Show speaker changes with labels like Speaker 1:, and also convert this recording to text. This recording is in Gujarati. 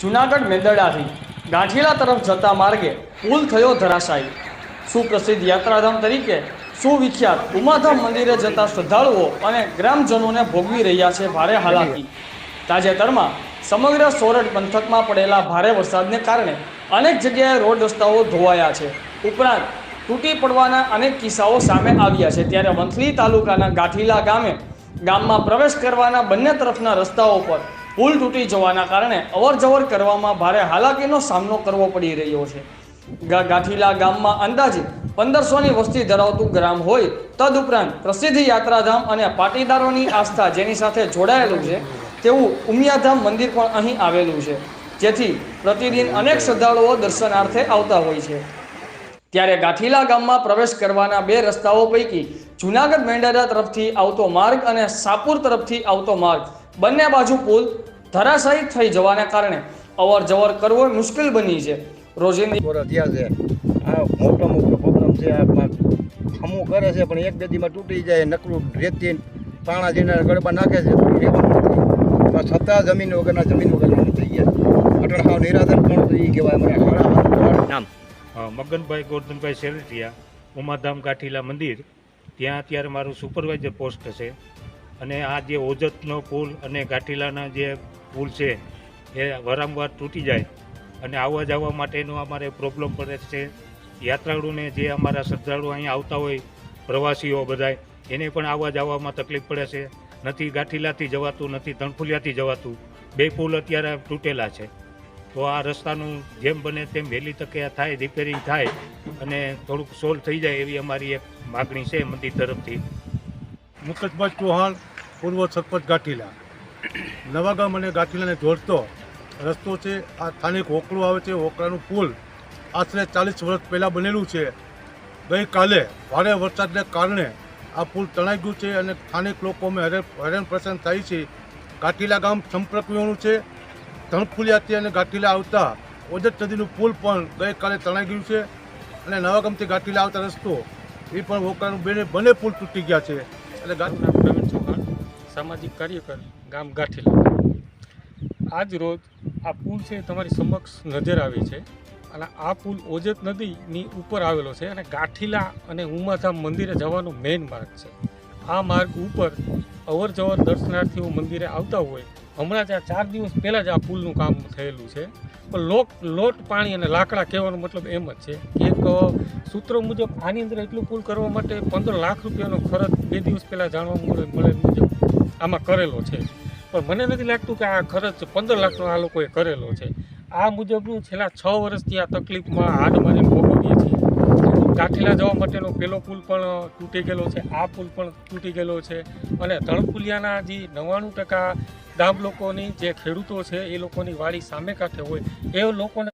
Speaker 1: જુનાગઢ મેંદરડાથી ગાંઠીલા તરફ જતા માર્ગે પુલ થયો ધરાશાયી. સુપ્રસિદ્ધ યાત્રાધામ તરીકે સુવિખ્યાત ઉમાધામ મંદિરે જતા શ્રદ્ધાળુઓ અને ગ્રામજનોને ભોગવી રહ્યા છે ભારે હાલાકી. તાજેતરમાં સમગ્ર સોરઠ પંથકમાં પડેલા ભારે વરસાદને કારણે અનેક જગ્યાએ રોડ રસ્તાઓ ધોવાયા છે. ઉપરાંત તૂટી પડવાના અનેક કિસ્સાઓ સામે આવ્યા છે. ત્યારે વંથલી તાલુકાના ગાંઠીલા ગામે ગામમાં પ્રવેશ કરવાના બંને તરફના રસ્તાઓ પર પુલ તૂટી જવાના કારણે અવરજવર કરવામાં ભારે હાલાકીનો સામનો કરવો પડી રહ્યો છે. ગાંઠીલા ગામમાં અંદાજે પંદરસોની વસ્તી ધરાવતું ગ્રામ હોય તદુપરાંત પ્રસિદ્ધ યાત્રાધામ અને પાટીદારોની આસ્થા જેની સાથે જોડાયેલું છે તેવું ઉમિયાધામ મંદિર પણ અહીં આવેલું છે, જેથી પ્રતિદિન અનેક શ્રદ્ધાળુઓ દર્શનાર્થે આવતા હોય છે. ત્યારે ગાંઠીલા ગામમાં પ્રવેશ કરવાના બે રસ્તાઓ પૈકી જુનાગઢ મેંડારા તરફથી આવતો માર્ગ અને સાપુર તરફથી આવતો માર્ગ બંને બાજુ પુલ ધરાશાયી થઈ જવાને કારણે અવર જવર કરવો મુશ્કેલ બની છે. રોજિંદી
Speaker 2: થયા છે. આ મોટો મોટો પ્રોબ્લેમ છે. આ હમું કરે છે પણ એક બેદીમાં તૂટી જાય નકરું રેતી પાણા જઈને ગડબા નાખે છે પણ છતાં જમીન વગરના જમીન વગરના થઈ ગયા. અટણ હાવ નિરાધન પણ એ કહેવાય અમારા હાડા નામ?
Speaker 3: મગનભાઈ ગોરધનભાઈ શેરટિયા ઉમાધામ ગાંઠીલા મંદિર. ત્યાં અત્યારે મારું સુપરવાઇઝર પોસ્ટ છે. અને આ જે ઓજતનો પુલ અને ગાંઠીલાના જે પુલ છે, એ વારંવાર તૂટી જાય અને આવવા જવા માટેનો અમારે પ્રોબ્લેમ પડે છે. યાત્રાળુને જે અમારા શ્રદ્ધાળુ અહીંયા આવતા હોય, પ્રવાસીઓ બધાય, એને પણ આવવા જવામાં તકલીફ પડે છે. નથી ગાંઠીલાથી જવાતું, નથી તણફુલિયાથી જવાતું. બે પુલ અત્યારે તૂટેલા છે. તો આ રસ્તાનું જેમ બને તેમ વહેલી તકે થાય રિપેરિંગ થાય અને થોડુંક સોલ્વ થઈ જાય એવી અમારી એક માગણી છે મંદિર તરફથી.
Speaker 4: મુકેશભાઈ ચૌહાણ, પૂર્વ સરપંચ ગાંઠીલા. નવાગામ અને ગાંઠીલાને જોડતો રસ્તો છે, આ સ્થાનિક હોકળું આવે છે, હોકળાનું પુલ આશરે ચાલીસ વર્ષ પહેલાં બનેલું છે. ગઈકાલે ભારે વરસાદને કારણે આ પુલ તણાઈ ગયું છે અને સ્થાનિક લોકોમાં હેરાન હેરાન પરેશાન થાય છે. ગાંઠીલા ગામ સંપર્ક વિહોણું છે ધણફુલિયાથી અને ગાંઠીલા આવતા ઓજત નદીનું પુલ પણ ગઈકાલે તણાઈ ગયું છે અને નવાગામથી ગાંઠીલા આવતા રસ્તો એ પણ હોકળાનું બેને, બંને પુલ તૂટી ગયા છે. એટલે
Speaker 5: ગામના પ્રવીણ ચૌહાણ. સામાજિક કાર્યકર, ગામ ગાંઠીલા. આજ રોજ આ પુલ છે તમારી સમક્ષ નજર આવી છે અને આ પુલ ઓજત નદીની ઉપર આવેલો છે અને ગાંઠીલા અને ઉમાધામ મંદિરે જવાનો મેઇન માર્ગ છે. આ માર્ગ ઉપર અવર જવર દર્શનાર્થીઓ મંદિરે આવતા હોય હમણાં જ આ ચાર દિવસ પહેલાં જ આ પુલનું કામ થયેલું છે. પણ લોટ લોટ, પાણી અને લાકડા કહેવાનો મતલબ એમ જ છે. કે એક સૂત્રો મુજબ આની અંદર એટલું પુલ કરવા માટે પંદર લાખ રૂપિયાનો ખર્ચ બે દિવસ પહેલાં જાણવા મળે મુજબ આમાં કરેલો છે. પણ મને નથી લાગતું કે આ ખર્ચ પંદર લાખનો આ લોકોએ કરેલો છે. આ મુજબનું છેલ્લા છ વર્ષથી આ તકલીફમાં હાડ મારીને ભોગવીએ છીએ. કાઠીલા જવા માટેનો પેલો પુલ પણ તૂટી ગયેલો છે. આ પુલ પણ તૂટી ગયેલો છે અને ધણપુલિયાના જે નવ્વાણું ટકા ગામ લોકોની જે ખેડૂતો છે એ લોકોની વાડી સામે કાંઠે હોય એ લોકોને